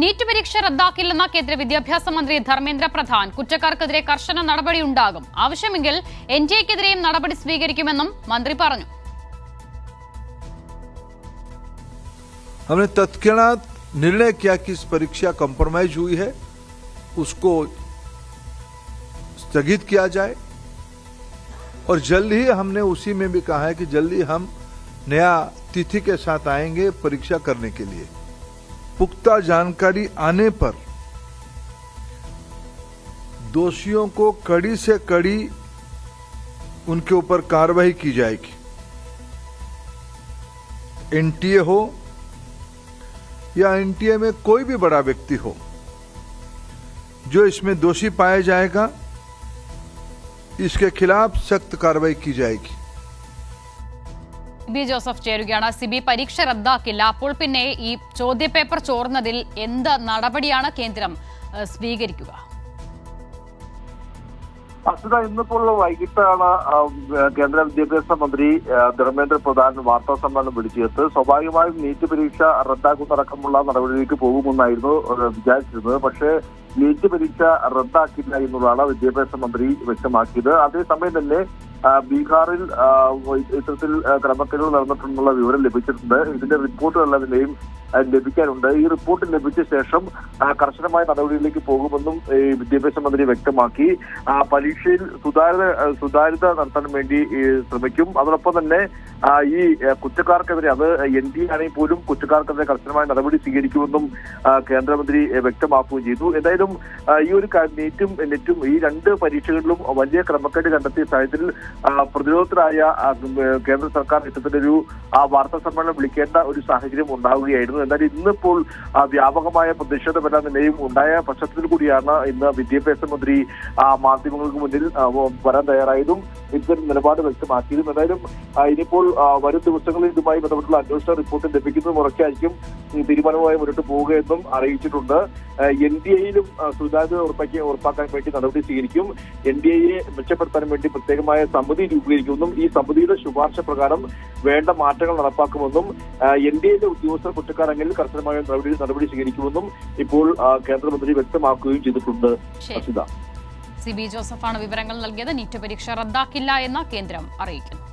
NEET പരീക്ഷ റദ്ദാക്കില്ലെന്ന കേന്ദ്ര വിദ്യാഭ്യാസ മന്ത്രി ധർമ്മേന്ദ്ര പ്രധാൻ കുറ്റക്കാർക്കെതിരെ കർശന നടപടിയുണ്ടാകും ആവശ്യമെങ്കിൽ എൻ ടി എക്കെതിരെയും നടപടി സ്വീകരിക്കുമെന്നും മന്ത്രി പറഞ്ഞു हमने तत्क्षणात निर्णय किया कि इस परीक्षा कॉम्प्रोमाइज हुई है उसको स्थगित किया जाए और जल्द ही हमने उसी में भी कहा है कि जल्दी हम नया तिथि के साथ आएंगे परीक्षा करने के लिए पुख्ता जानकारी आने पर दोषियों को कड़ी से कड़ी उनके ऊपर कार्रवाई की जाएगी। एनटीए हो या एनटीए में कोई भी बड़ा व्यक्ति हो, जो इसमें दोषी पाया जाएगा, इसके खिलाफ सख्त कार्रवाई की जाएगी। ബി ജോസഫ് ചേരുകയാണ്. സിബി പരീക്ഷ റദ്ദാക്കില്ല. അപ്പോൾ പിന്നെ ഈ ചോദ്യപേപ്പർ ചോർന്നതിൽ എന്ത് നടപടിയാണ് കേന്ദ്രം സ്വീകരിക്കുക? അസുത ഇന്നിപ്പോൾ വൈകിട്ടാണ് കേന്ദ്ര വിദ്യാഭ്യാസ മന്ത്രി ധർമ്മേന്ദ്ര പ്രധാൻ വാർത്താ സമ്മേളനം വിളിച്ചത്. സ്വാഭാവികമായും നീറ്റ് പരീക്ഷ റദ്ദാക്കുന്നതടക്കമുള്ള നടപടിയിലേക്ക് പോകുമെന്നായിരുന്നു വിചാരിച്ചിരുന്നത്. പക്ഷേ നീറ്റ് പരീക്ഷ റദ്ദാക്കില്ല എന്നുള്ളതാണ് വിദ്യാഭ്യാസ മന്ത്രി വ്യക്തമാക്കിയത്. അതേസമയം തന്നെ ബീഹാറിൽ ഇത്തരത്തിൽ ക്രമക്കേടുകൾ നടന്നിട്ടുള്ള വിവരം ലഭിച്ചിട്ടുണ്ട്. ഇതിന്റെ റിപ്പോർട്ടുകൾ അതിന്റെയും ലഭിക്കാനുണ്ട്. ഈ റിപ്പോർട്ട് ലഭിച്ച ശേഷം കർശനമായ നടപടികളിലേക്ക് പോകുമെന്നും ഈ വിദ്യാഭ്യാസ മന്ത്രി വ്യക്തമാക്കി. പരീക്ഷയിൽ സുതാര്യത സുതാര്യത നടത്താൻ വേണ്ടി ശ്രമിക്കും. അതോടൊപ്പം തന്നെ ഈ കുറ്റക്കാർക്കെതിരെ അത് എൻ ഡി ആണെങ്കിൽ പോലും കുറ്റക്കാർക്കെതിരെ കർശനമായ നടപടി സ്വീകരിക്കുമെന്നും കേന്ദ്രമന്ത്രി വ്യക്തമാക്കുകയും ചെയ്തു. എന്തായാലും ഈ ഒരു നീറ്റും നെറ്റും ഈ രണ്ട് പരീക്ഷകളിലും വലിയ ക്രമക്കേട് കണ്ടെത്തിയ സാഹചര്യത്തിൽ പ്രതിരോധത്തിലായ കേന്ദ്ര സർക്കാർ ആ വാർത്താ സമ്മേളനം വിളിക്കേണ്ട ഒരു സാഹചര്യം ഉണ്ടാവുകയായിരുന്നു. എന്നാൽ ഇന്നിപ്പോൾ വ്യാപകമായ പ്രതിഷേധമെല്ലാം നിലയും ഉണ്ടായ പശ്ചാത്തലത്തിൽ കൂടിയാണ് ഇന്ന് വിദ്യാഭ്യാസ മന്ത്രി ആ, മാധ്യമങ്ങൾക്ക് മുന്നിൽ വരാൻ തയ്യാറായതും ഇത്തരം നിലപാട് വ്യക്തമാക്കിയതും. എന്തായാലും ഇനിയിപ്പോൾ വരും ദിവസങ്ങളിൽ ഇതുമായി ബന്ധപ്പെട്ടുള്ള അന്വേഷണ റിപ്പോർട്ട് ലഭിക്കുന്നത് മുറയ്ക്കായിരിക്കും ഈ തീരുമാനവുമായി മുന്നോട്ട് പോവുകയെന്നും അറിയിച്ചിട്ടുണ്ട്. എൻ ഡി എയിലും സുതാര്യത ഉറപ്പാക്കി ഉറപ്പാക്കാൻ വേണ്ടി നടപടി സ്വീകരിക്കും. എൻ ഡി എയെ മെച്ചപ്പെടുത്താൻ വേണ്ടി പ്രത്യേകമായ സമിതി രൂപീകരിക്കുമെന്നും ഈ സമിതിയുടെ ശുപാർശ പ്രകാരം വേണ്ട മാറ്റങ്ങൾ നടപ്പാക്കുമെന്നും എൻ ഡി എയിലെ ഉദ്യോഗസ്ഥർ കുറ്റക്കാരെങ്കിൽ കർശനമായ നടപടി നടപടി സ്വീകരിക്കുമെന്നും ഇപ്പോൾ കേന്ദ്രമന്ത്രി വ്യക്തമാക്കുകയും ചെയ്തിട്ടുണ്ട്. അസിത സി ബി ജോസഫാണ് വിവരങ്ങൾ നൽകിയത്. നീറ്റ് പരീക്ഷ റദ്ദാക്കില്ല എന്ന് കേന്ദ്രം അറിയിക്കുന്നു.